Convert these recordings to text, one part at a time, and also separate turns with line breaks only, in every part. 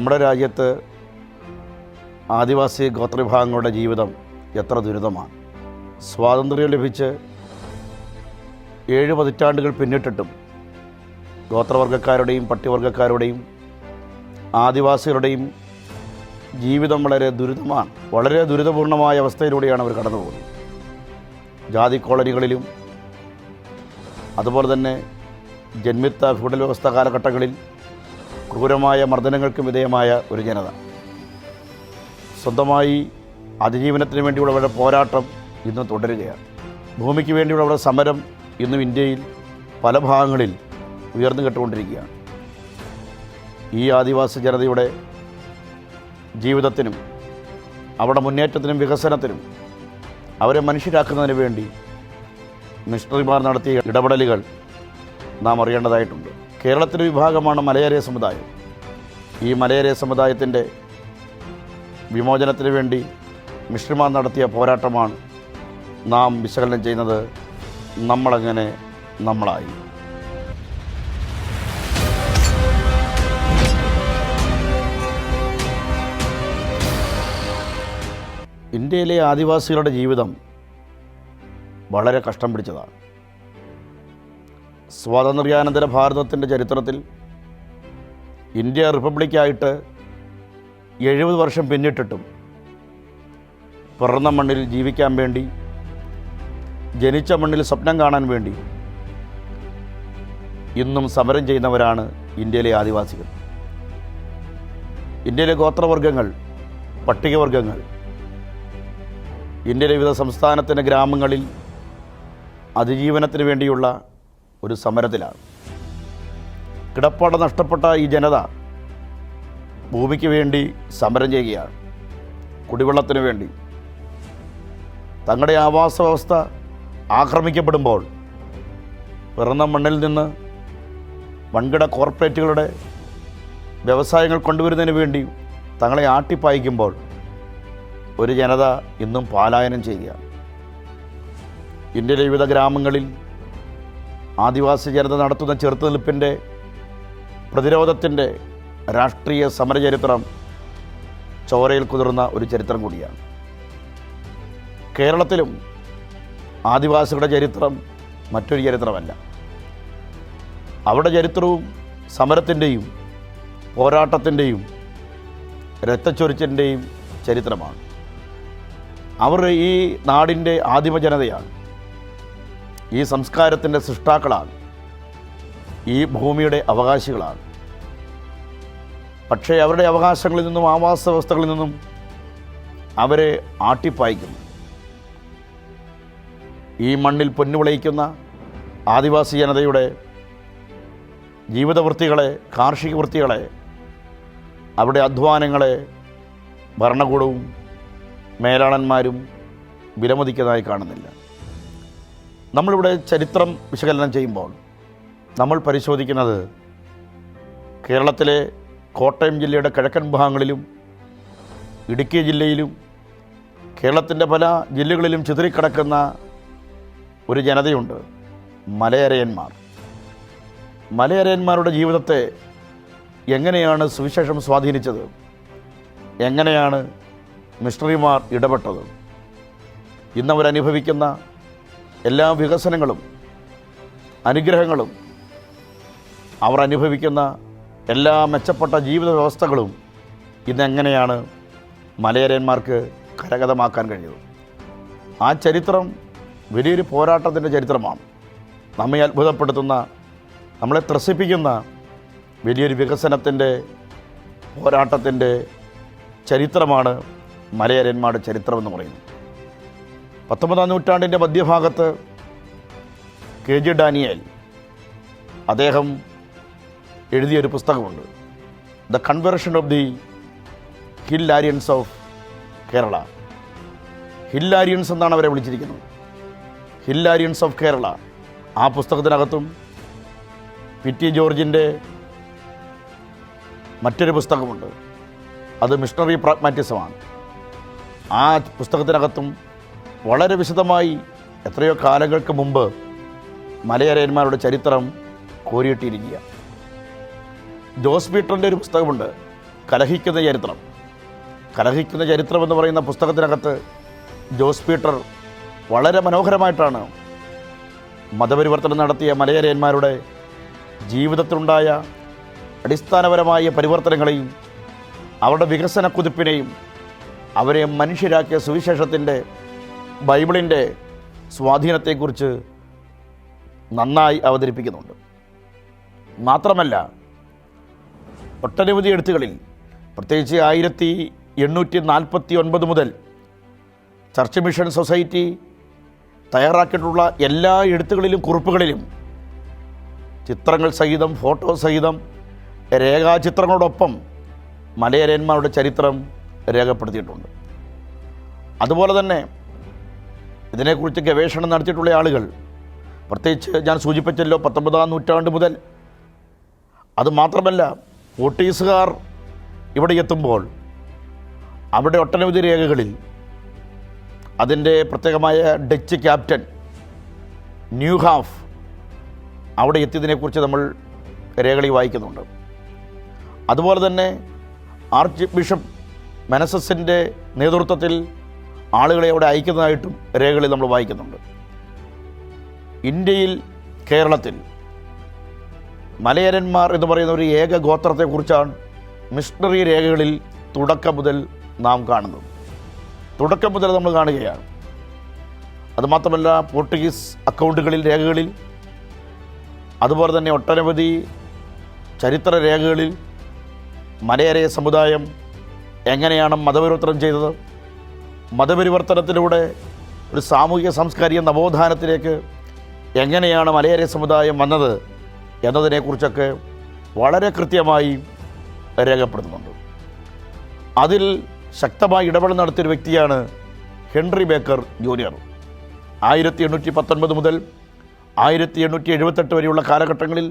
നമ്മുടെ രാജ്യത്ത് ആദിവാസി ഗോത്രവിഭാഗങ്ങളുടെ ജീവിതം എത്ര ദുരിതമാണ്. സ്വാതന്ത്ര്യം ലഭിച്ച് ഏഴ് പതിറ്റാണ്ടുകൾ പിന്നിട്ടിട്ടും ഗോത്രവർഗക്കാരുടെയും പട്ടിവർഗക്കാരുടെയും ആദിവാസികളുടെയും ജീവിതം വളരെ ദുരിതമാണ്. വളരെ ദുരിതപൂർണമായ അവസ്ഥയിലൂടെയാണ് അവർ കടന്നു പോകുന്നത്. ജാതി കോളനികളിലും അതുപോലെ തന്നെ ജന്മിത്ത ഫ്യൂഡൽ വ്യവസ്ഥ കാലഘട്ടങ്ങളിൽ ക്രൂരമായ മർദ്ദനങ്ങൾക്കും വിധേയമായ ഒരു ജനത. സ്വന്തമായി അതിജീവനത്തിന് വേണ്ടിയുള്ളവരുടെ പോരാട്ടം ഇന്ന് തുടരുകയാണ്. ഭൂമിക്ക് വേണ്ടിയുള്ളവരുടെ സമരം ഇന്നും ഇന്ത്യയിൽ പല ഭാഗങ്ങളിൽ ഉയർന്നു കെട്ടുകൊണ്ടിരിക്കുകയാണ്. ഈ ആദിവാസി ജനതയുടെ ജീവിതത്തിനും അവരുടെ മുന്നേറ്റത്തിനും വികസനത്തിനും അവരെ മനുഷ്യരാക്കുന്നതിന് വേണ്ടി മിഷണറിമാർ നടത്തിയ ഇടപെടലുകൾ നാം അറിയേണ്ടതായിട്ടുണ്ട്. കേരളത്തിന്റെ വിഭാഗമാണ് മലയാളിയ സമുദായം. ഈ മലയാളിയ സമുദായത്തിന്റെ വിമോചനത്തിന് വേണ്ടി മിശ്രിമാർ നടത്തിയ പോരാട്ടമാണ് നാം വിശകലനം ചെയ്യുന്നത് നമ്മളങ്ങനെ നമ്മളായി. ഇന്ത്യയിലെ ആദിവാസികളുടെ ജീവിതം വളരെ കഷ്ടം പിടിച്ചതാണ്. സ്വാതന്ത്ര്യാനന്തര ഭാരതത്തിന്റെ ചരിത്രത്തിൽ ഇന്ത്യ റിപ്പബ്ലിക്കായിട്ട് എഴുപത് വർഷം പിന്നിട്ടിട്ടും പിറന്ന മണ്ണിൽ ജീവിക്കാൻ വേണ്ടി ജനിച്ച മണ്ണിൽ സ്വപ്നം കാണാൻ വേണ്ടി ഇന്നും സമരം ചെയ്യുന്നവരാണ് ഇന്ത്യയിലെ ആദിവാസികൾ. ഇന്ത്യയിലെ ഗോത്രവർഗങ്ങൾ പട്ടികവർഗങ്ങൾ ഇന്ത്യയിലെ വിവിധ സംസ്ഥാനത്തിന്റെ ഗ്രാമങ്ങളിൽ അതിജീവനത്തിന് വേണ്ടിയുള്ള ഒരു സമരത്തിലാണ്. കിടപ്പാട നഷ്ടപ്പെട്ട ഈ ജനത ഭൂമിക്ക് വേണ്ടി സമരം ചെയ്യുകയാണ്. കുടിവെള്ളത്തിന് വേണ്ടി. തങ്ങളുടെ ആവാസ വ്യവസ്ഥ ആക്രമിക്കപ്പെടുമ്പോൾ പിറന്ന മണ്ണിൽ നിന്ന് വൻകിട കോർപ്പറേറ്റുകളുടെ വ്യവസായങ്ങൾ കൊണ്ടുവരുന്നതിന് വേണ്ടി തങ്ങളെ ആട്ടിപ്പായിക്കുമ്പോൾ ഒരു ജനത ഇന്നും പാലായനം ചെയ്യുകയാണ്. ഇന്ത്യയിലെ വിവിധ ഗ്രാമങ്ങളിൽ ആദിവാസി ജനത നടത്തുന്ന ചെറുത്തുനിൽപ്പിന്റെ പ്രതിരോധത്തിന്റെ രാഷ്ട്രീയ സമരചരിത്രം ചോരയിൽ കുതിർന്ന ഒരു ചരിത്രം കൂടിയാണ്. കേരളത്തിലും ആദിവാസികളുടെ ചരിത്രം മറ്റൊരു ചരിത്രമല്ല. അവിടെ ചരിത്രവും സമരത്തിന്റെയും പോരാട്ടത്തിന്റെയും രക്തച്ചൊരിച്ചിന്റെയും ചരിത്രമാണ്. അവർ ഈ നാടിന്റെ ആദിമ ജനതയാണ് ഈ സംസ്കാരത്തിന്റെ സൃഷ്ടാക്കളാണ് ഈ ഭൂമിയുടെ അവകാശികളാണ് പക്ഷേ അവരുടെ അവകാശങ്ങളിൽ നിന്നും ആവാസ വ്യവസ്ഥകളിൽ നിന്നും അവരെ ആട്ടിപ്പായിക്കുന്നു. ഈ മണ്ണിൽ പൊന്നുവിളയിക്കുന്ന ആദിവാസി ജനതയുടെ ജീവിതവൃത്തികളെ കാർഷിക വൃത്തികളെ അവരുടെ അധ്വാനങ്ങളെ ഭരണകൂടവും മേലാളന്മാരും വിലമതിക്കുന്നതായി കാണുന്നില്ല. നമ്മളിവിടെ ചരിത്രം വിശകലനം ചെയ്യുമ്പോൾ നമ്മൾ പരിശോധിക്കുന്നത് കേരളത്തിലെ കോട്ടയം ജില്ലയുടെ കിഴക്കൻ ഭാഗങ്ങളിലും ഇടുക്കി ജില്ലയിലും കേരളത്തിന്റെ പല ജില്ലകളിലും ചിതറിക്കിടക്കുന്ന ഒരു ജനതയുണ്ട് മലയരയന്മാർ. മലയരയന്മാരുടെ ജീവിതത്തെ എങ്ങനെയാണ് സുവിശേഷം സ്വാധീനിച്ചത്? എങ്ങനെയാണ് മിസ്റ്ററിമാർ ഇടപെട്ടത്? ഇന്നവരനുഭവിക്കുന്ന എല്ലാ വികസനങ്ങളും അനുഗ്രഹങ്ങളും അവർ അനുഭവിക്കുന്ന എല്ലാ മെച്ചപ്പെട്ട ജീവിത വ്യവസ്ഥകളും ഇന്നെങ്ങനെയാണ് മലയരന്മാർക്ക് കരഗതമാക്കാൻ കഴിഞ്ഞത്? ആ ചരിത്രം വലിയൊരു പോരാട്ടത്തിന്റെ ചരിത്രമാണ്. നമ്മെ അത്ഭുതപ്പെടുത്തുന്ന നമ്മളെ ത്രസിപ്പിക്കുന്ന വലിയൊരു വികസനത്തിന്റെ പോരാട്ടത്തിന്റെ ചരിത്രമാണ് മലയരന്മാരുടെ ചരിത്രമെന്ന് പറയുന്നത്. പത്തൊമ്പതാം നൂറ്റാണ്ടിന്റെ മധ്യഭാഗത്ത് കെ ജി ഡാനിയേൽ അദ്ദേഹം എഴുതിയൊരു പുസ്തകമുണ്ട്. The conversion of the hill Aryans of Kerala hill Aryans എന്നാണ് അവരെ വിളിച്ചിരിക്കുന്നത്. ഹിൽ ആര്യൻസ് ഓഫ് കേരള ആ പുസ്തകത്തിനകത്തും പി ടി ജോർജിന്റെ മറ്റൊരു പുസ്തകമുണ്ട്. അത് മിഷണറി പ്രാഗ്മാറ്റിസമാണ്. ആ പുസ്തകത്തിനകത്തും വളരെ വിശദമായി എത്രയോ കാലങ്ങൾക്ക് മുമ്പ് മലയരയന്മാരുടെ ചരിത്രം കോരിയിട്ടിരിക്കുക ജോസ് പീറ്ററിന്റെ ഒരു പുസ്തകമുണ്ട് കലഹിക്കുന്ന ചരിത്രം. കലഹിക്കുന്ന ചരിത്രം എന്ന് പറയുന്ന പുസ്തകത്തിനകത്ത് ജോസ് പീറ്റർ വളരെ മനോഹരമായിട്ടാണ് മതപരിവർത്തനം നടത്തിയ മലയരയന്മാരുടെ ജീവിതത്തിലുണ്ടായ അടിസ്ഥാനപരമായ പരിവർത്തനങ്ങളെയും അവരുടെ വികസന കുതിപ്പിനെയും അവരെ മനുഷ്യരാക്കിയ സുവിശേഷത്തിന്റെ ബൈബിളിന്റെ സ്വാധീനത്തെക്കുറിച്ച് നന്നായി അവതരിപ്പിക്കുന്നുണ്ട്. മാത്രമല്ല ഒട്ടനവധി എഴുത്തുകളിൽ പ്രത്യേകിച്ച് ആയിരത്തി എണ്ണൂറ്റി നാൽപ്പത്തി ഒൻപത് മുതൽ ചർച്ച് മിഷൻ സൊസൈറ്റി തയ്യാറാക്കിയിട്ടുള്ള എല്ലാ എഴുത്തുകളിലും കുറിപ്പുകളിലും ചിത്രങ്ങൾ സഹിതം ഫോട്ടോ സഹിതം രേഖാചിത്രങ്ങളോടൊപ്പം മലയരന്മാരുടെ ചരിത്രം രേഖപ്പെടുത്തിയിട്ടുണ്ട്. അതുപോലെ തന്നെ ഇതിനെക്കുറിച്ച് ഗവേഷണം നടത്തിയിട്ടുള്ള ആളുകൾ പ്രത്യേകിച്ച് ഞാൻ സൂചിപ്പിച്ചല്ലോ പത്തൊമ്പതാം നൂറ്റാണ്ട് മുതൽ. അതുമാത്രമല്ല ഓട്ടീസുകാർ ഇവിടെ എത്തുമ്പോൾ അവിടെ ഒട്ടനവധി രേഖകളിൽ അതിന്റെ പ്രത്യേകമായ ഡച്ച് ക്യാപ്റ്റൻ ന്യൂഹാഫ് അവിടെ എത്തിയതിനെക്കുറിച്ച് നമ്മൾ രേഖകളിൽ വായിക്കുന്നുണ്ട്. അതുപോലെ തന്നെ ആർച്ച് ബിഷപ്പ് മെനസസിന്റെ നേതൃത്വത്തിൽ ആളുകളെ അവിടെ അയക്കുന്നതായിട്ടും രേഖകളിൽ നമ്മൾ വായിക്കുന്നുണ്ട്. ഇന്ത്യയിൽ കേരളത്തിൽ മലയരന്മാർ എന്ന് പറയുന്ന ഒരു ഏക ഗോത്രത്തെക്കുറിച്ചാണ് മിസ്റ്ററി രേഖകളിൽ തുടക്കം മുതൽ നാം കാണുന്നത്. തുടക്കം മുതൽ നമ്മൾ കാണുകയാണ്. അതുമാത്രമല്ല പോർട്ടുഗീസ് അക്കൗണ്ടുകളിൽ രേഖകളിൽ അതുപോലെ തന്നെ ഒട്ടനവധി ചരിത്ര രേഖകളിൽ മലയരയ സമുദായം എങ്ങനെയാണ് മതപരിവർത്തനം ചെയ്തത് മതപരിവർത്തനത്തിലൂടെ ഒരു സാമൂഹിക സാംസ്കാരിക നവോത്ഥാനത്തിലേക്ക് എങ്ങനെയാണ് മലയാളി സമുദായം വന്നത് എന്നതിനെക്കുറിച്ചൊക്കെ വളരെ കൃത്യമായി രേഖപ്പെടുത്തുന്നുണ്ട്. അതിൽ ശക്തമായി ഇടപെടൽ നടത്തിയൊരു വ്യക്തിയാണ് ഹെൻറി ബേക്കർ ജൂനിയർ. ആയിരത്തി എണ്ണൂറ്റി പത്തൊൻപത് മുതൽ ആയിരത്തി എണ്ണൂറ്റി എഴുപത്തെട്ട് വരെയുള്ള കാലഘട്ടങ്ങളിൽ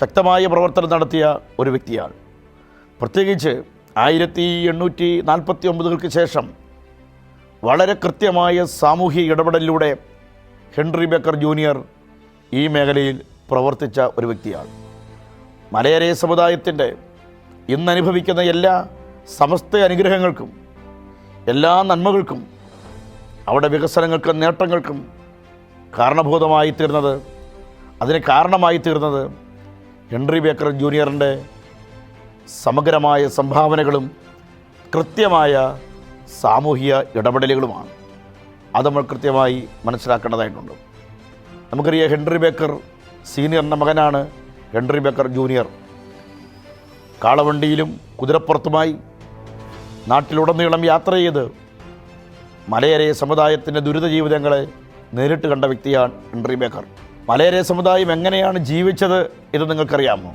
ശക്തമായ പ്രവർത്തനം നടത്തിയ ഒരു വ്യക്തിയാണ്. പ്രത്യേകിച്ച് ആയിരത്തി എണ്ണൂറ്റി നാൽപ്പത്തി ഒമ്പതുകൾക്ക് ശേഷം വളരെ കൃത്യമായ സാമൂഹിക ഇടപെടലിലൂടെ ഹെൻറി ബേക്കർ ജൂനിയർ ഈ മേഖലയിൽ പ്രവർത്തിച്ച ഒരു വ്യക്തിയാണ്. മലയരേ സമുദായത്തിന്റെ ഇന്നനുഭവിക്കുന്ന എല്ലാ സമസ്ത അനുഗ്രഹങ്ങൾക്കും എല്ലാ നന്മകൾക്കും അവിടെ വികസനങ്ങൾക്കും നേട്ടങ്ങൾക്കും കാരണഭൂതമായി തീർന്നത് അതിന് കാരണമായി തീർന്നത് ഹെൻറി ബേക്കർ ജൂനിയറിന്റെ സമഗ്രമായ സംഭാവനകളും കൃത്യമായ സാമൂഹിക ഇടപെടലുകളുമാണ്. അത് നമ്മൾ കൃത്യമായി മനസ്സിലാക്കേണ്ടതായിട്ടുണ്ട്. നമുക്കറിയാം ഹെൻറി ബേക്കർ സീനിയറിന്റെ മകനാണ് ഹെൻറി ബേക്കർ ജൂനിയർ. കാളവണ്ടിയിലും കുതിരപ്പുറത്തുമായി നാട്ടിലുടനീളം യാത്ര ചെയ്ത് മലയരെ സമുദായത്തിന്റെ ദുരിത ജീവിതങ്ങളെ നേരിട്ട് കണ്ട വ്യക്തിയാണ് ഹെൻറി ബേക്കർ. മലയരെ സമുദായം എങ്ങനെയാണ് ജീവിച്ചത് എന്ന് നിങ്ങൾക്കറിയാമോ?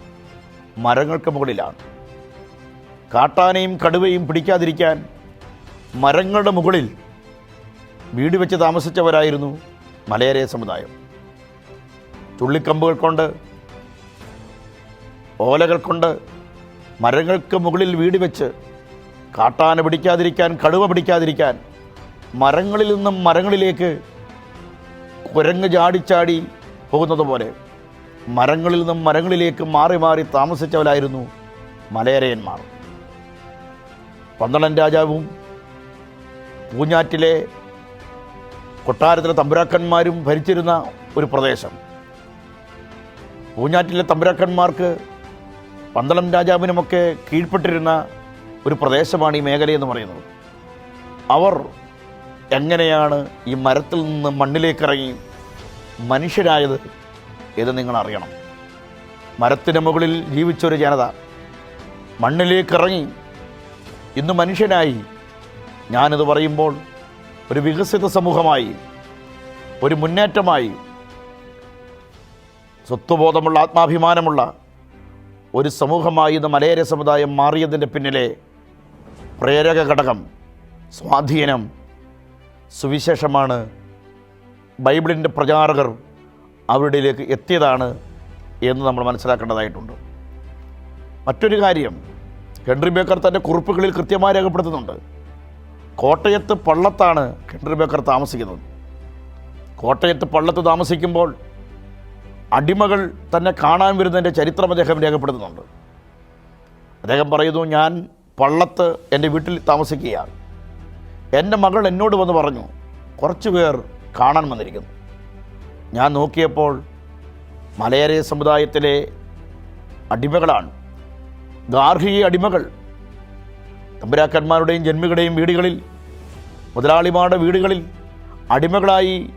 മരങ്ങൾക്ക് മുകളിലാണ്. കാട്ടാനയും കടുവയും പിടിക്കാതിരിക്കാൻ മരങ്ങളുടെ മുകളിൽ വീട് വെച്ച് താമസിച്ചവരായിരുന്നു മലയരേ സമുദായം. ചുള്ളിക്കമ്പുകൾ കൊണ്ട് ഓലകൾ കൊണ്ട് മരങ്ങൾക്ക് മുകളിൽ വീട് വെച്ച് കാട്ടാന പിടിക്കാതിരിക്കാൻ കടുവ പിടിക്കാതിരിക്കാൻ മരങ്ങളിൽ നിന്നും മരങ്ങളിലേക്ക് കുരങ്ങ് ചാടിച്ചാടി പോകുന്നത് പോലെ മരങ്ങളിൽ നിന്നും മരങ്ങളിലേക്ക് മാറി മാറി താമസിച്ചവരായിരുന്നു മലയരയന്മാർ പന്തളൻ രാജാവും പൂഞ്ഞാറ്റിലെ കൊട്ടാരത്തിലെ തമ്പുരാക്കന്മാരും ഭരിച്ചിരുന്ന ഒരു പ്രദേശം. പൂഞ്ഞാറ്റിലെ തമ്പുരാക്കന്മാർക്ക് പന്തളം രാജാവിനുമൊക്കെ കീഴ്പ്പെട്ടിരുന്ന ഒരു പ്രദേശമാണ് ഈ മേഖലയെന്ന് പറയുന്നത്. അവർ എങ്ങനെയാണ് ഈ മരത്തിൽ നിന്ന് മണ്ണിലേക്കിറങ്ങി മനുഷ്യരായത് എന്ന് നിങ്ങൾ അറിയണം. മരത്തിന് മുകളിൽ ജീവിച്ചൊരു ജനത മണ്ണിലേക്കിറങ്ങി ഇന്ന് മനുഷ്യനായി ഞാനിത് പറയുമ്പോൾ ഒരു വികസിത സമൂഹമായി ഒരു മുന്നേറ്റമായി സ്വത്വബോധമുള്ള ആത്മാഭിമാനമുള്ള ഒരു സമൂഹമായി ഇന്ന് മലയര സമുദായം മാറിയതിന്റെ പിന്നിലെ പ്രേരക ഘടകം സ്വാധീനം സുവിശേഷമാണ് ബൈബിളിന്റെ പ്രചാരകർ അവരുടെയിലേക്ക് എത്തിയതാണ് എന്ന് നമ്മൾ മനസ്സിലാക്കേണ്ടതായിട്ടുണ്ട്. മറ്റൊരു കാര്യം ഹെൻറി ബേക്കർ തന്റെ കുറിപ്പുകളിൽ കൃത്യമായി രേഖപ്പെടുത്തുന്നുണ്ട്. കോട്ടയത്ത് പള്ളത്താണ് ഹെൻറി ബേക്കർ താമസിക്കുന്നത്. കോട്ടയത്ത് പള്ളത്ത് താമസിക്കുമ്പോൾ അടിമകൾ തന്നെ കാണാൻ വരുന്നതിന്റെ ചരിത്രം അദ്ദേഹം രേഖപ്പെടുത്തുന്നുണ്ട്. അദ്ദേഹം പറയുന്നു ഞാൻ പള്ളത്ത് എന്റെ വീട്ടിൽ താമസിക്കുകയാണ്. എന്റെ മകൾ എന്നോട് വന്ന് പറഞ്ഞു കുറച്ച് പേർ കാണാൻ വന്നിരിക്കുന്നു. ഞാൻ നോക്കിയപ്പോൾ മലയരയ സമുദായത്തിലെ അടിമകളാണ്. ഗാർഹിക അടിമകൾ തമ്പുരാക്കന്മാരുടെയും ജന്മികളുടെയും വീടുകളിൽ മുതലാളിമാരുടെ വീടുകളിൽ അടിമകളായി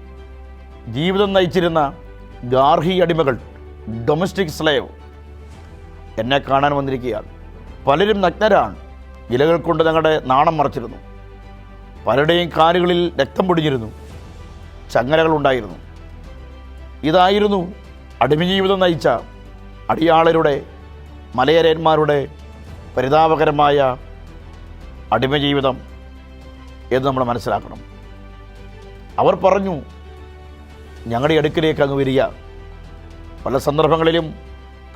ജീവിതം നയിച്ചിരുന്ന ഗാർഹി അടിമകൾ ഡൊമസ്റ്റിക് സ്ലേവ് എന്നെ കാണാൻ വന്നിരിക്കുകയാണ്. പലരും നഗ്നരാണ്. ഇലകൾ കൊണ്ട് ഞങ്ങളുടെ നാണം മറച്ചിരുന്നു. പലരുടെയും കാലുകളിൽ രക്തം പൊടിഞ്ഞിരുന്നു. ചങ്ങലകൾ ഉണ്ടായിരുന്നു. ഇതായിരുന്നു അടിമജീവിതം നയിച്ച അടിയാളരുടെ മലയരന്മാരുടെ പരിതാപകരമായ അടിമജീവിതം എന്ന് നമ്മൾ മനസ്സിലാക്കണം. അവർ പറഞ്ഞു ഞങ്ങളുടെ അടുക്കിലേക്ക് അങ്ങ് വരിക. പല സന്ദർഭങ്ങളിലും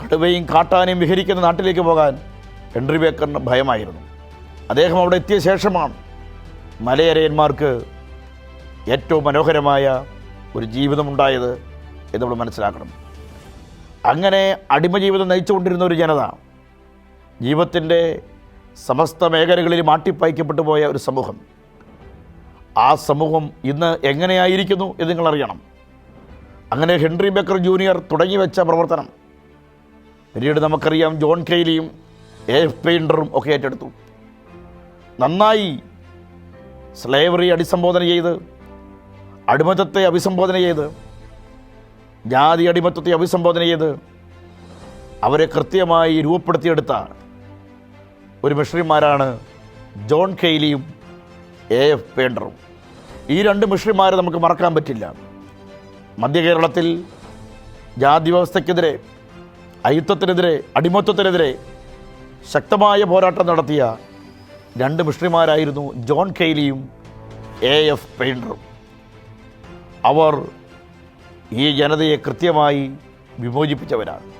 കടുവയും കാട്ടാനയും വിഹരിക്കുന്ന നാട്ടിലേക്ക് പോകാൻ ഹെൻറി ബേക്കറിന് ഭയമായിരുന്നു. അദ്ദേഹം അവിടെ എത്തിയ ശേഷമാണ് മലയരയന്മാർക്ക് ഏറ്റവും മനോഹരമായ ഒരു ജീവിതമുണ്ടായത് എന്ന് നമ്മൾ മനസ്സിലാക്കണം. അങ്ങനെ അടിമ ജീവിതം നയിച്ചുകൊണ്ടിരുന്ന ഒരു ജനത ജീവിതത്തിന്റെ സമസ്ത മേഖലകളിൽ മാട്ടിപ്പായ്ക്കപ്പെട്ടു പോയ ഒരു സമൂഹം. ആ സമൂഹം ഇന്ന് എങ്ങനെയായിരിക്കുന്നു എന്ന് നിങ്ങൾ അറിയണം അങ്ങനെ ഹെൻറി ബക്കർ ജൂനിയർ തുടങ്ങി വെച്ച പ്രവർത്തനം. പിന്നീട് നമുക്കറിയാം ജോൺ കെയ്ലിയും എ എഫ് പെയിൻഡറും ഒക്കെ ഏറ്റെടുത്തു. നന്നായി സ്ലേവറി അടിസംബോധന ചെയ്ത് അടിമത്തത്തെ അഭിസംബോധന ചെയ്ത് ജാതി അടിമത്തത്തെ അഭിസംബോധന ചെയ്ത് അവരെ കൃത്യമായി രൂപപ്പെടുത്തിയെടുത്ത ഒരു മിഷണറിമാരാണ് ജോൺ കെയ്ലിയും എ എഫ് പേണ്ടറും. ഈ രണ്ട് മിഷണറിമാരെ നമുക്ക് മറക്കാൻ പറ്റില്ല. മധ്യ കേരളത്തിൽ ജാതി വ്യവസ്ഥയ്ക്കെതിരെ അയുത്വത്തിനെതിരെ അടിമത്വത്തിനെതിരെ ശക്തമായ പോരാട്ടം നടത്തിയ രണ്ട് മിഷണറിമാരായിരുന്നു ജോൺ കെയ്ലിയും എ എഫ് പെയിൻഡറും അവർ ഈ ജനതയെ കൃത്യമായി വിമോചിപ്പിച്ചവരാണ്.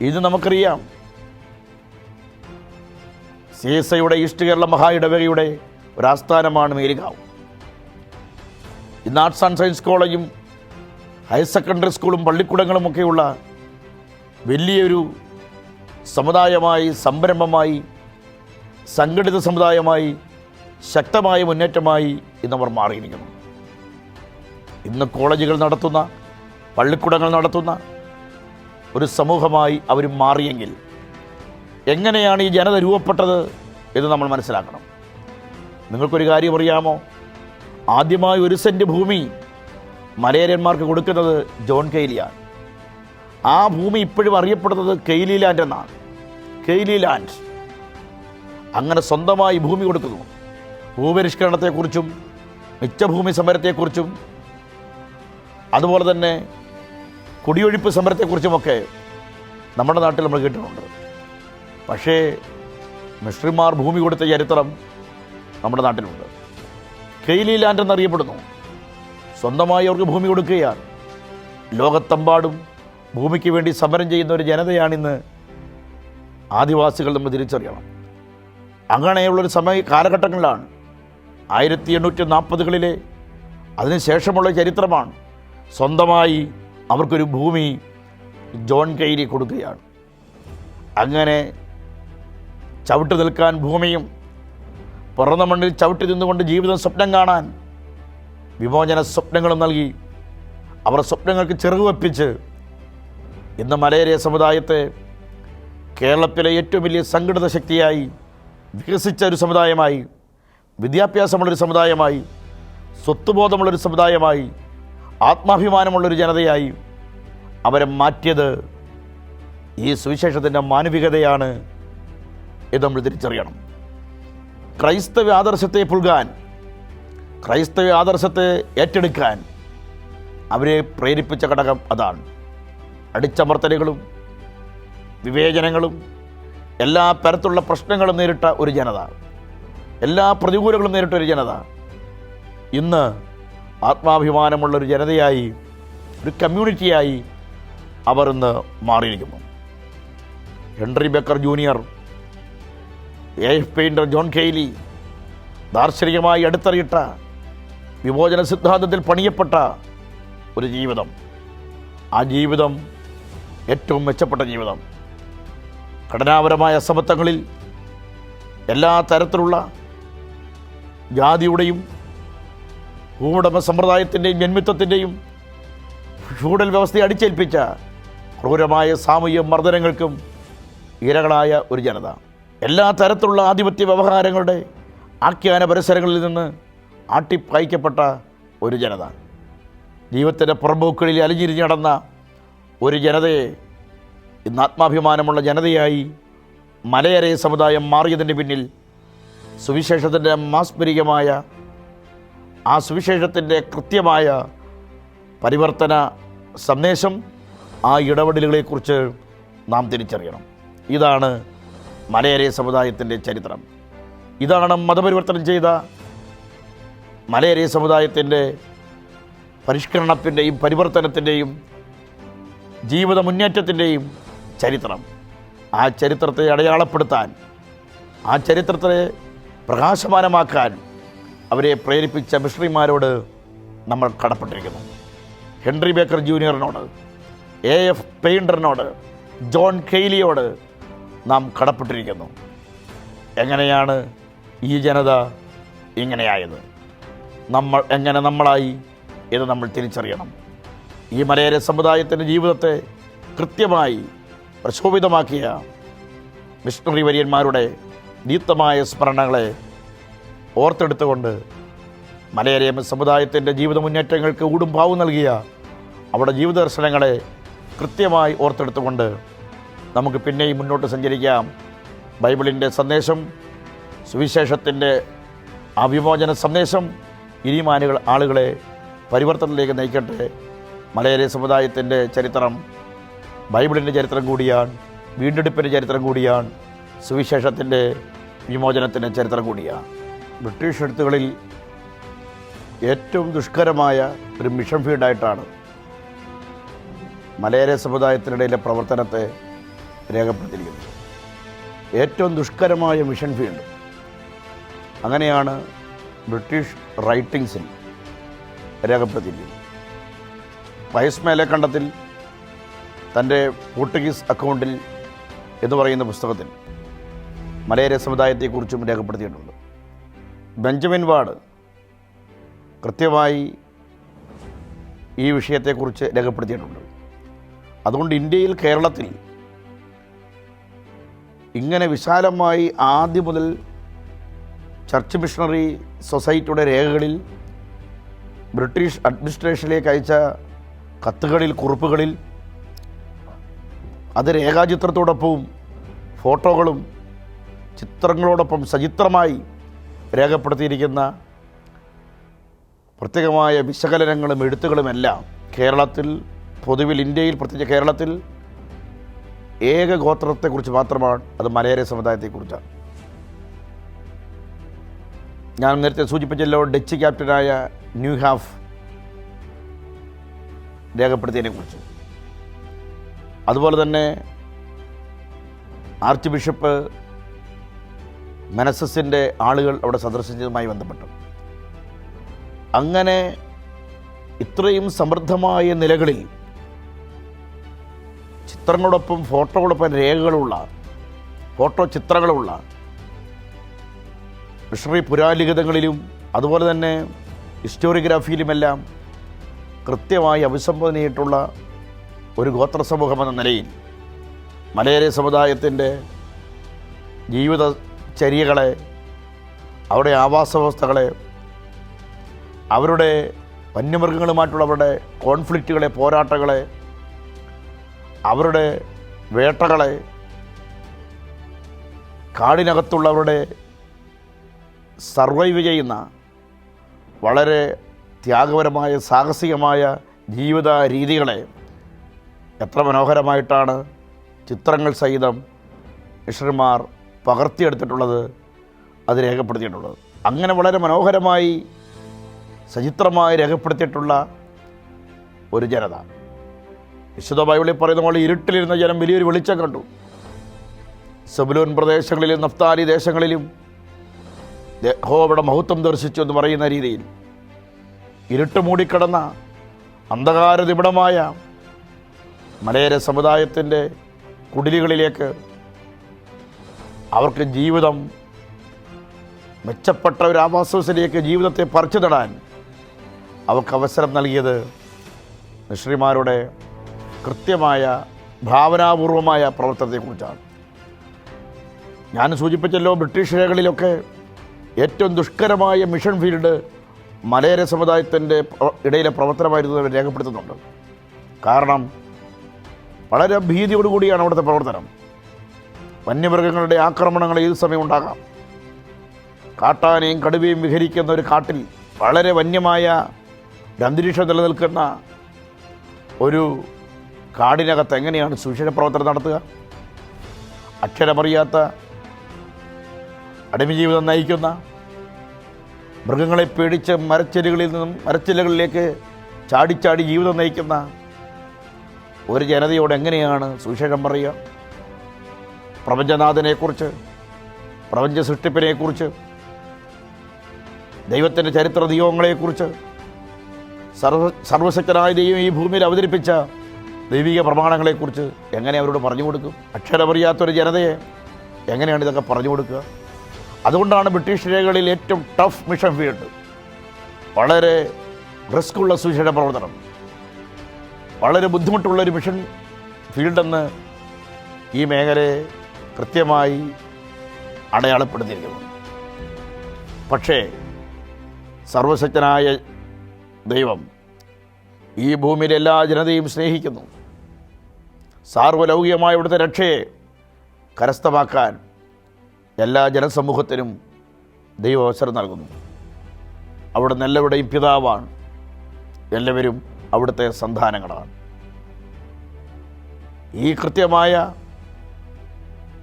ഇത് നമുക്കറിയാം. സി എസ് ഐയുടെ ഈസ്റ്റ് കേരള മഹാ ഒരു ആസ്ഥാനമാണ് മേലുകാവ് ഇന്ന് ആർട്സ് ആൻഡ് സയൻസ് കോളേജും ഹയർ സെക്കൻഡറി സ്കൂളും പള്ളിക്കൂടങ്ങളുമൊക്കെയുള്ള വലിയൊരു സമുദായമായി സംരംഭമായി സംഘടിത സമുദായമായി ശക്തമായ മുന്നേറ്റമായി ഇന്നവർ മാറിയിരിക്കുന്നു. ഇന്ന് കോളേജുകൾ നടത്തുന്ന പള്ളിക്കൂടങ്ങൾ നടത്തുന്ന ഒരു സമൂഹമായി അവർ മാറിയെങ്കിൽ എങ്ങനെയാണ് ഈ ജനത രൂപപ്പെട്ടത് എന്ന് നമ്മൾ മനസ്സിലാക്കണം. നിങ്ങൾക്കൊരു കാര്യം അറിയാമോ? ആദ്യമായി ഒരു സെന്റ് ഭൂമി മലയരന്മാർക്ക് കൊടുക്കുന്നത് ജോൺ കെയ്ലിയാണ്. ആ ഭൂമി ഇപ്പോഴും അറിയപ്പെടുന്നത് കെയ്ലി ലാൻഡ് എന്നാണ്. കെയ്ലി ലാൻഡ് അങ്ങനെ സ്വന്തമായി ഭൂമി കൊടുക്കുന്നു. ഭൂപരിഷ്കരണത്തെക്കുറിച്ചും മിച്ചഭൂമി സമരത്തെക്കുറിച്ചും അതുപോലെ തന്നെ കുടിയൊഴിപ്പ് സമരത്തെക്കുറിച്ചുമൊക്കെ നമ്മുടെ നാട്ടിൽ നമ്മൾ കേട്ടിട്ടുണ്ട്. പക്ഷേ മിഷണറിമാർ ഭൂമി കൊടുത്ത ചരിത്രം നമ്മുടെ നാട്ടിലുണ്ട്. കെയ്ലി ലാൻഡ് എന്നറിയപ്പെടുന്നു. സ്വന്തമായി അവർക്ക് ഭൂമി കൊടുക്കുകയാണ്. ലോകത്തെമ്പാടും ഭൂമിക്ക് വേണ്ടി സമരം ചെയ്യുന്ന ഒരു ജനതയാണിന്ന് ആദിവാസികൾ നമ്മൾ തിരിച്ചറിയണം. അങ്ങനെയുള്ളൊരു സമയ കാലഘട്ടങ്ങളിലാണ് ആയിരത്തി എണ്ണൂറ്റി നാൽപ്പതുകളിലെ അതിനുശേഷമുള്ള ചരിത്രമാണ് സ്വന്തമായി അവർക്കൊരു ഭൂമി ജോൺ കെയ്ലി കൊടുക്കുകയാണ്. അങ്ങനെ ചവിട്ട് നിൽക്കാൻ ഭൂമിയും പിറന്ന മണ്ണിൽ ചവിട്ടി നിന്നുകൊണ്ട് ജീവിതം സ്വപ്നം കാണാൻ വിമോചന സ്വപ്നങ്ങളും നൽകി. അവർ സ്വപ്നങ്ങൾക്ക് ചെറുവപ്പിച്ച് വെപ്പിച്ച് ഇന്ന് മലയേറിയ സമുദായത്തെ കേരളത്തിലെ ഏറ്റവും വലിയ സംഘടിത ശക്തിയായി വികസിച്ച ഒരു സമുദായമായി വിദ്യാഭ്യാസമുള്ളൊരു സമുദായമായി സ്വത്തുബോധമുള്ളൊരു സമുദായമായി ആത്മാഭിമാനമുള്ളൊരു ജനതയായി അവരെ മാറ്റിയത് ഈ സുവിശേഷത്തിന്റെ മാനവികതയാണ് ഇത് നമ്മൾ തിരിച്ചറിയണം. ക്രൈസ്തവ ആദർശത്തെ പുൽകാൻ ക്രൈസ്തവ ആദർശത്തെ ഏറ്റെടുക്കാൻ അവരെ പ്രേരിപ്പിച്ച ഘടകം അതാണ്. അടിച്ചമർത്തലുകളും വിവേചനങ്ങളും എല്ലാ തരത്തിലുള്ള പ്രശ്നങ്ങളും നേരിട്ട ഒരു ജനത എല്ലാ പ്രതികൂലങ്ങളും നേരിട്ട ഒരു ജനത. ഇന്ന് ആത്മാഭിമാനമുള്ള ഒരു ജനതയായി ഒരു കമ്മ്യൂണിറ്റിയായി അവർ ഇന്ന് മാറിയിരിക്കുന്നു. Henry Baker junior A F Painter John Caley ദാർശനികമായി അടുത്തറിയിട്ട വിമോചന സിദ്ധാന്തത്തിൽ പണിയപ്പെട്ട ഒരു ജീവിതം. ആ ജീവിതം ഏറ്റവും മെച്ചപ്പെട്ട ജീവിതം. ഘടനാപരമായ അസമത്വങ്ങളിൽ എല്ലാ തരത്തിലുള്ള ജാതിയുടെയും ഭൂവുടമ സമ്പ്രദായത്തിന്റെയും ജന്മിത്വത്തിന്റെയും ഫ്യൂഡൽ വ്യവസ്ഥയെ അടിച്ചേൽപ്പിച്ച ക്രൂരമായ സാമൂഹ്യ മർദ്ദനങ്ങൾക്കും ഇരകളായ ഒരു ജനത. എല്ലാ തരത്തിലുള്ള ആധിപത്യ വ്യവഹാരങ്ങളുടെ ആഖ്യാന പരിസരങ്ങളിൽ നിന്ന് ആട്ടിപ്പായിക്കപ്പെട്ട ഒരു ജനത. ജീവിതത്തിന്റെ പുറമ്പോക്കുകളിൽ അലിഞ്ഞിരിഞ്ഞ് നടന്ന ഒരു ജനതയെ ഇന്ന് ആത്മാഭിമാനമുള്ള ജനതയായി മലയരയ സമുദായം മാറിയതിന്റെ പിന്നിൽ സുവിശേഷത്തിന്റെ മാസ്മരികമായ ആ സുവിശേഷത്തിന്റെ കൃത്യമായ പരിവർത്തന സന്ദേശം ആ ഇടപെടലുകളെക്കുറിച്ച് നാം തിരിച്ചറിയണം. ഇതാണ് മലയരയ സമുദായത്തിന്റെ ചരിത്രം. ഇതാണ് മതപരിവർത്തനം ചെയ്ത മലയരയ സമുദായത്തിന്റെ പരിഷ്കരണത്തിന്റെയും പരിവർത്തനത്തിന്റെയും ജീവിത മുന്നേറ്റത്തിന്റെയും ചരിത്രം. ആ ചരിത്രത്തെ അടയാളപ്പെടുത്താൻ ആ ചരിത്രത്തെ പ്രകാശമാനമാക്കാൻ അവരെ പ്രേരിപ്പിച്ച മിഷണറിമാരോട് നമ്മൾ കടപ്പെട്ടിരിക്കുന്നു. ഹെൻറി ബേക്കർ ജൂനിയറിനോട് എ എഫ് പെയിൻഡറിനോട് ജോൺ കെയ്ലിയോട് നാം കടപ്പെട്ടിരിക്കുന്നു. എങ്ങനെയാണ് ഈ ജനത ഇങ്ങനെയായത്? നമ്മൾ എങ്ങനെ നമ്മളായി എന്ന് നമ്മൾ തിരിച്ചറിയണം. ഈ മലയര സമുദായത്തിന്റെ ജീവിതത്തെ കൃത്യമായി പ്രശോഭിതമാക്കിയ മിഷണറി വര്യന്മാരുടെ ദീപ്തമായ സ്മരണകളെ ഓർത്തെടുത്തുകൊണ്ട് മലയാളിയ സമുദായത്തിന്റെ ജീവിത മുന്നേറ്റങ്ങൾക്ക് ഊടും ഭാവം നൽകിയ അവിടെ ജീവിത ദർശനങ്ങളെ കൃത്യമായി ഓർത്തെടുത്തുകൊണ്ട് നമുക്ക് പിന്നെയും മുന്നോട്ട് സഞ്ചരിക്കാം. ബൈബിളിന്റെ സന്ദേശം സുവിശേഷത്തിന്റെ ആ വിമോചന സന്ദേശം ഇനിമാനുകൾ ആളുകളെ പരിവർത്തനത്തിലേക്ക് നയിക്കട്ടെ. മലയാളി സമുദായത്തിന്റെ ചരിത്രം ബൈബിളിന്റെ ചരിത്രം കൂടിയാണ് വീണ്ടെടുപ്പിന്റെ ചരിത്രം കൂടിയാണ് സുവിശേഷത്തിന്റെ വിമോചനത്തിന്റെ ചരിത്രം കൂടിയാണ്. ബ്രിട്ടീഷ് എഴുത്തുകളിൽ ഏറ്റവും ദുഷ്കരമായ ഒരു മിഷൻ ഫീൽഡായിട്ടാണ് മലയാള സമുദായത്തിനിടയിലെ പ്രവർത്തനത്തെ രേഖപ്പെടുത്തിയിരിക്കുന്നത് ഏറ്റവും ദുഷ്കരമായ മിഷൻ ഫീൽഡ് അങ്ങനെയാണ് ബ്രിട്ടീഷ് റൈറ്റിങ്സിൽ രേഖപ്പെടുത്തിയിരിക്കുന്നത്. വയസ് മേലേക്കണ്ടത്തിൽ തന്റെ പോർട്ടുഗീസ് അക്കൗണ്ടിൽ എന്ന് പറയുന്ന പുസ്തകത്തിൽ മലയാള സമുദായത്തെക്കുറിച്ചും രേഖപ്പെടുത്തിയിട്ടുണ്ട്. ബെഞ്ചമിൻ വാർഡ് കൃത്യമായി ഈ വിഷയത്തെക്കുറിച്ച് രേഖപ്പെടുത്തിയിട്ടുണ്ട്. അതുകൊണ്ട് ഇന്ത്യയിൽ കേരളത്തിൽ ഇങ്ങനെ വിശാലമായി ആദ്യം മുതൽ ചർച്ച് മിഷണറി സൊസൈറ്റിയുടെ രേഖകളിൽ ബ്രിട്ടീഷ് അഡ്മിനിസ്ട്രേഷനിലേക്ക് അയച്ച കത്തുകളിൽ കുറിപ്പുകളിൽ അത് രേഖാചിത്രത്തോടൊപ്പവും ഫോട്ടോകളും ചിത്രങ്ങളോടൊപ്പം സചിത്രമായി രേഖപ്പെടുത്തിയിരിക്കുന്ന പ്രത്യേകമായ വിശകലനങ്ങളും എഴുത്തുകളുമെല്ലാം കേരളത്തിൽ പൊതുവിൽ ഇന്ത്യയിൽ പ്രത്യേകിച്ച് കേരളത്തിൽ ഏക ഗോത്രത്തെക്കുറിച്ച് മാത്രമാണ് അത് മലയാളി സമുദായത്തെക്കുറിച്ചാണ്. ഞാൻ നേരത്തെ സൂചിപ്പിച്ചല്ലോ ഡച്ച് ക്യാപ്റ്റനായ ന്യൂഹാഫ് രേഖപ്പെടുത്തിയതിനെ രേഖപ്പെടുത്തിയതിനെക്കുറിച്ച്. അതുപോലെ തന്നെ ആർച്ച് ബിഷപ്പ് മെനസസിന്റെ ആളുകൾ അവിടെ സന്ദർശിച്ചതുമായി ബന്ധപ്പെട്ടു. അങ്ങനെ ഇത്രയും സമൃദ്ധമായ നിലകളിൽ ചിത്രങ്ങളോടൊപ്പം ഫോട്ടോകളോടൊപ്പം രേഖകളുള്ള ഫോട്ടോ ചിത്രങ്ങളുള്ള മിഷണറി പുരാലിഖിതങ്ങളിലും അതുപോലെ തന്നെ ഹിസ്റ്റോറിയോഗ്രാഫിയിലുമെല്ലാം കൃത്യമായി അഭിസംബോധന ചെയ്തിട്ടുള്ള ഒരു ഗോത്ര സമൂഹം എന്ന നിലയിൽ മലയാളി സമുദായത്തിന്റെ ജീവിതചര്യകളെ അവരുടെ ആവാസ വ്യവസ്ഥകളെ അവരുടെ വന്യമൃഗങ്ങളുമായിട്ടുള്ള അവരുടെ കോൺഫ്ലിക്റ്റുകളെ പോരാട്ടങ്ങളെ അവരുടെ വേട്ടകളെ കാടിനകത്തുള്ളവരുടെ സർവൈവ് ചെയ്യുന്ന വളരെ ത്യാഗപരമായ സാഹസികമായ ജീവിത രീതികളെ എത്ര മനോഹരമായിട്ടാണ് ചിത്രങ്ങൾ സഹിതം മിഷന്മാർ പകർത്തിയെടുത്തിട്ടുള്ളത് അത് രേഖപ്പെടുത്തിയിട്ടുള്ളത്. അങ്ങനെ വളരെ മനോഹരമായി സചിത്രമായി രേഖപ്പെടുത്തിയിട്ടുള്ള ഒരു ജനത. വിശുദ്ധ ബൈബിളിൽ പറയുന്ന പോലെ ഇരുട്ടിലിരുന്ന ജനം വലിയൊരു വെളിച്ചം കണ്ടു. സെബുലൂൻ പ്രദേശങ്ങളിലും നഫ്താലി ദേശങ്ങളിലും ഹോവിടെ മഹത്വം ദർശിച്ചു എന്ന് പറയുന്ന രീതിയിൽ ഇരുട്ട് മൂടിക്കിടന്ന അന്ധകാര നിബിഡമായ മലയര സമുദായത്തിന്റെ കുടിലുകളിലേക്ക് അവർക്ക് ജീവിതം മെച്ചപ്പെട്ട ഒരു ആവാസത്തിലേക്ക് ജീവിതത്തെ പറിച്ചു നടാൻ അവർക്ക് അവസരം നൽകിയത് മിശ്രിമാരുടെ കൃത്യമായ ഭാവനാപൂർവമായ പ്രവർത്തനത്തെക്കുറിച്ചാണ്. ഞാൻ സൂചിപ്പിച്ചല്ലോ ബ്രിട്ടീഷ് രേഖകളിലൊക്കെ ഏറ്റവും ദുഷ്കരമായ മിഷൻ ഫീൽഡ് മലയര സമുദായത്തിന്റെ ഇടയിലെ പ്രവർത്തനമായിരുന്നു അവർ രേഖപ്പെടുത്തുന്നുണ്ട്. കാരണം വളരെ ഭീതിയോടുകൂടിയാണ് അവിടുത്തെ പ്രവർത്തനം. വന്യമൃഗങ്ങളുടെ ആക്രമണങ്ങൾ ഏത് സമയം ഉണ്ടാകാം? കാട്ടാനയും കടുവയും വിഹരിക്കുന്ന ഒരു കാട്ടിൽ വളരെ വന്യമായ ഒരു അന്തരീക്ഷം നിലനിൽക്കുന്ന ഒരു കാടിനകത്ത് എങ്ങനെയാണ് സുരക്ഷിത പ്രവർത്തനം നടത്തുക? അക്ഷരമറിയാത്ത അടിമ ജീവിതം നയിക്കുന്ന മൃഗങ്ങളെ പേടിച്ച് മരച്ചിലുകളിൽ നിന്നും മരച്ചിലകളിലേക്ക് ചാടിച്ചാടി ജീവിതം നയിക്കുന്ന ഒരു ജനതയോട് എങ്ങനെയാണ് സുവിശേഷം പറയുക? പ്രപഞ്ചനാഥനെക്കുറിച്ച് പ്രപഞ്ച സൃഷ്ടിപ്പിനെക്കുറിച്ച് ദൈവത്തിന്റെ ചരിത്ര ദൈവങ്ങളെക്കുറിച്ച് സർവ സർവശക്തനായ ദൈവം ഈ ഭൂമിയിൽ അവതരിപ്പിച്ച ദൈവിക പ്രമാണങ്ങളെക്കുറിച്ച് എങ്ങനെ അവരോട് പറഞ്ഞു കൊടുക്കും? അക്ഷരമറിയാത്തൊരു ജനതയെ എങ്ങനെയാണ് ഇതൊക്കെ പറഞ്ഞു കൊടുക്കുക? അതുകൊണ്ടാണ് ബ്രിട്ടീഷ് രേഖകളിൽ ഏറ്റവും ടഫ് മിഷൻ ഫീൽഡ്. വളരെ റിസ്ക്കുള്ള സുശീല പ്രവർത്തനം. വളരെ ബുദ്ധിമുട്ടുള്ളൊരു മിഷൻ ഫീൽഡെന്ന് ഈ മേഖലയെ കൃത്യമായി അടയാളപ്പെടുത്തിയിരിക്കുന്നു. പക്ഷേ സർവശക്തനായ ദൈവം ഈ ഭൂമിയിലെ എല്ലാ ജനതയും സ്നേഹിക്കുന്നു. സാർവലൗകികമായ ഇവിടുത്തെ രക്ഷയെ കരസ്ഥമാക്കാൻ എല്ലാ ജനസമൂഹത്തിനും ദൈവ അവസരം നൽകുന്നു. അവിടുന്ന് എല്ലാവരുടെയും പിതാവാണ്. എല്ലാവരും അവിടുത്തെ സന്താനങ്ങളാണ്. ഈ കൃത്യമായ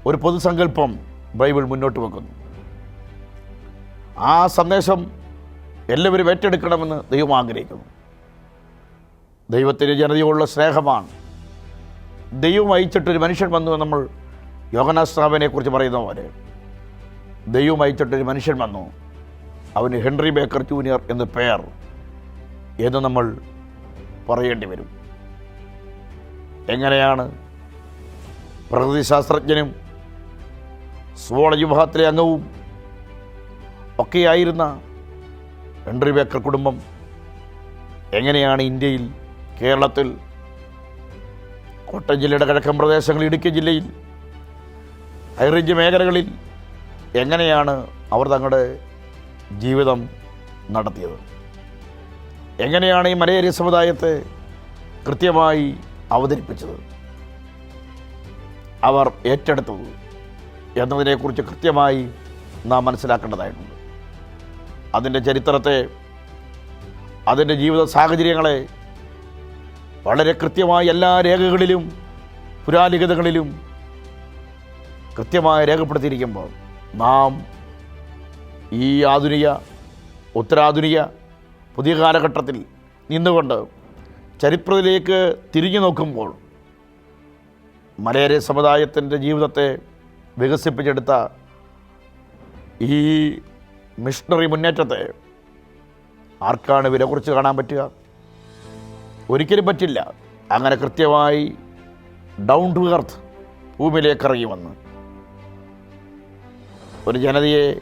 ഒരു പൊതുസങ്കല്പം ബൈബിൾ മുന്നോട്ട് വെക്കുന്നു. ആ സന്ദേശം എല്ലാവരും ഏറ്റെടുക്കണമെന്ന് ദൈവം ആഗ്രഹിക്കുന്നു. ദൈവത്തിന് ജനതയോടുള്ള സ്നേഹമാണ്. ദൈവം അയച്ചിട്ടൊരു മനുഷ്യൻ വന്നു നമ്മൾ യോഗനാസ്നാവിനെ കുറിച്ച് പറയുന്ന പോലെ. ദൈവം അയച്ചിട്ടൊരു മനുഷ്യൻ വന്നു. അവന് ഹെൻറി ബേക്കർ ജൂനിയർ എന്ന് പേർ. എന്ന് നമ്മൾ പറയേണ്ടി വരും. എങ്ങനെയാണ്? പ്രകൃതിശാസ്ത്രജ്ഞനും സുവോളജി വിഭാഗത്തിലെ അംഗവും ഒക്കെയായിരുന്ന ഹെൻറി ബേക്കർ കുടുംബം എങ്ങനെയാണ് ഇന്ത്യയിൽ കേരളത്തിൽ കോട്ടയം ജില്ലയുടെ കിഴക്കൻ പ്രദേശങ്ങൾ ഇടുക്കി ജില്ലയിൽ ഹൈറേഞ്ച് മേഖലകളിൽ എങ്ങനെയാണ് അവർ തങ്ങളുടെ ജീവിതം നടത്തിയത്? എങ്ങനെയാണ് ഈ മലയേറിയ സമുദായത്തെ കൃത്യമായി അവതരിപ്പിച്ചത്? അവർ ഏറ്റെടുത്തത് എന്നതിനെക്കുറിച്ച് കൃത്യമായി നാം മനസ്സിലാക്കേണ്ടതായിട്ടുണ്ട്. അതിന്റെ ചരിത്രത്തെ അതിന്റെ ജീവിത സാഹചര്യങ്ങളെ വളരെ കൃത്യമായ എല്ലാ രേഖകളിലും പുരാലിഖിതങ്ങളിലും കൃത്യമായി രേഖപ്പെടുത്തിയിരിക്കുമ്പോൾ നാം ഈ ആധുനിക ഉത്തരാധുനിക പുതിയ കാലഘട്ടത്തിൽ നിന്നുകൊണ്ട് ചരിത്രത്തിലേക്ക് തിരിഞ്ഞു നോക്കുമ്പോൾ മലയാളി സമുദായത്തിന്റെ ജീവിതത്തെ വികസിപ്പിച്ചെടുത്ത ഈ മിഷണറി മുന്നേറ്റത്തെ ആർക്കാണ് വില കുറിച്ച് കാണാൻ പറ്റുക? ഒരിക്കലും പറ്റില്ല. അങ്ങനെ കൃത്യമായി ഡൗൺ ടു എർത്ത് ഭൂമിയിലേക്ക് ഇറങ്ങി വന്ന് ഒരു ജനതയെ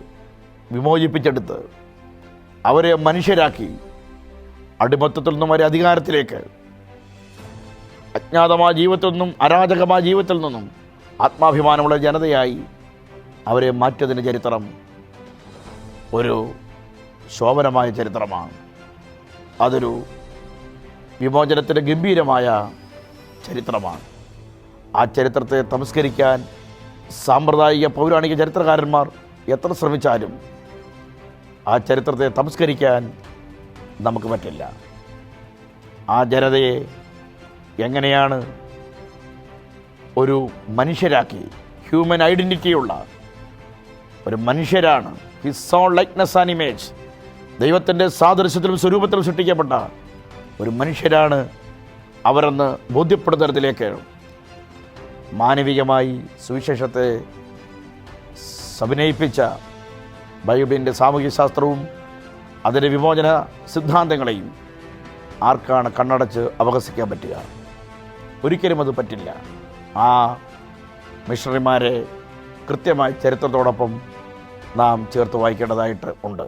വിമോചിപ്പിച്ചെടുത്ത് അവരെ മനുഷ്യരാക്കി അടിമത്തത്തിൽ നിന്നും അവരെ അധികാരത്തിലേക്ക് അജ്ഞാതമായ ജീവിതത്തിൽ നിന്നും അരാജകമായ ജീവിതത്തിൽ നിന്നും ആത്മാഭിമാനമുള്ള ജനതയായി അവരെ മാറ്റിയതിന്റെ ചരിത്രം ഒരു ശോഭനമായ ചരിത്രമാണ്. അതൊരു വിമോചനത്തിന്റെ ഗംഭീരമായ ചരിത്രമാണ്. ആ ചരിത്രത്തെ തമസ്കരിക്കാൻ സാമ്പ്രദായിക പൗരാണിക ചരിത്രകാരന്മാർ എത്ര ശ്രമിച്ചാലും ആ ചരിത്രത്തെ തമസ്കരിക്കാൻ നമുക്ക് പറ്റില്ല. ആ ജനതയെ എങ്ങനെയാണ് ഒരു മനുഷ്യരാക്കി ഹ്യൂമൻ ഐഡന്റിറ്റിയുള്ള ഒരു മനുഷ്യരാണ് his own likeness and image ദൈവത്തിന്റെ സാദൃശ്യത്തിലും സ്വരൂപത്തിലും സൃഷ്ടിക്കപ്പെട്ട ഒരു മനുഷ്യരാണ് അവരെന്ന് ബോധ്യപ്പെടുന്ന തരത്തിലേക്ക് മാനവികമായി സുവിശേഷത്തെ സമന്വയിപ്പിച്ച ബൈബിളിന്റെ സാമൂഹ്യശാസ്ത്രവും അതിന്റെ വിമോചന സിദ്ധാന്തങ്ങളെയും ആർക്കാണ് കണ്ണടച്ച് അപഹസിക്കാൻ പറ്റുക? ഒരിക്കലും അത് പറ്റില്ല. ആ മിഷണറിമാരെ കൃത്യമായി ചരിത്രത്തോടൊപ്പം നാം ചേർത്ത് വായിക്കേണ്ടതായിട്ട് ഉണ്ട്.